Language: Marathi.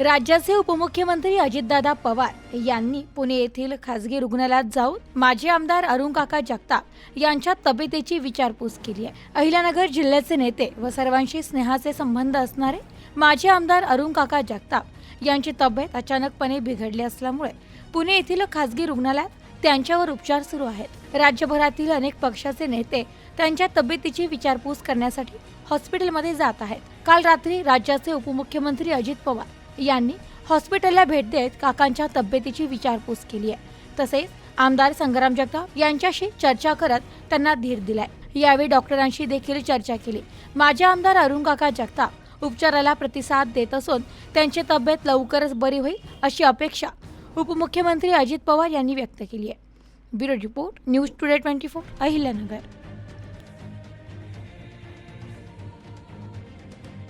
राज्याचे उपमुख्यमंत्री अजितदादा पवार यांनी पुणे येथील खासगी रुग्णालयात जाऊन माजी आमदार अरुण काका जगताप यांच्या तब्येतीची विचारपूस केली आहे. अहिल्यानगर जिल्ह्याचे नेते व सर्वांशी स्नेहाचे संबंध असणारे माजी आमदार अरुण काका जगताप यांची तब्येत अचानकपणे बिघडली असल्यामुळे पुणे येथील खासगी रुग्णालयात त्यांच्यावर उपचार सुरू आहेत. राज्यभरातील अनेक पक्षाचे नेते त्यांच्या तब्येतीची विचारपूस करण्यासाठी हॉस्पिटलमध्ये जात आहेत. काल रात्री राज्याचे उपमुख्यमंत्री अजित पवार यांनी हॉस्पिटलला भेट देत काकांच्या तब्येतीची विचारपूस केली आहे. तसेच आमदार संग्राम जगताप यांच्याशी चर्चा करत त्यांना धीर दिलाय. यावेळी डॉक्टरांशी देखील चर्चा केली. माजी आमदार अरुण काका जगताप उपचाराला प्रतिसाद देत असून त्यांची तब्येत लवकरच बरी होईल अशी अपेक्षा उपमुख्यमंत्री अजित पवार यांनी व्यक्त केली आहे. Bureau report news today twenty four Ahilyanagar.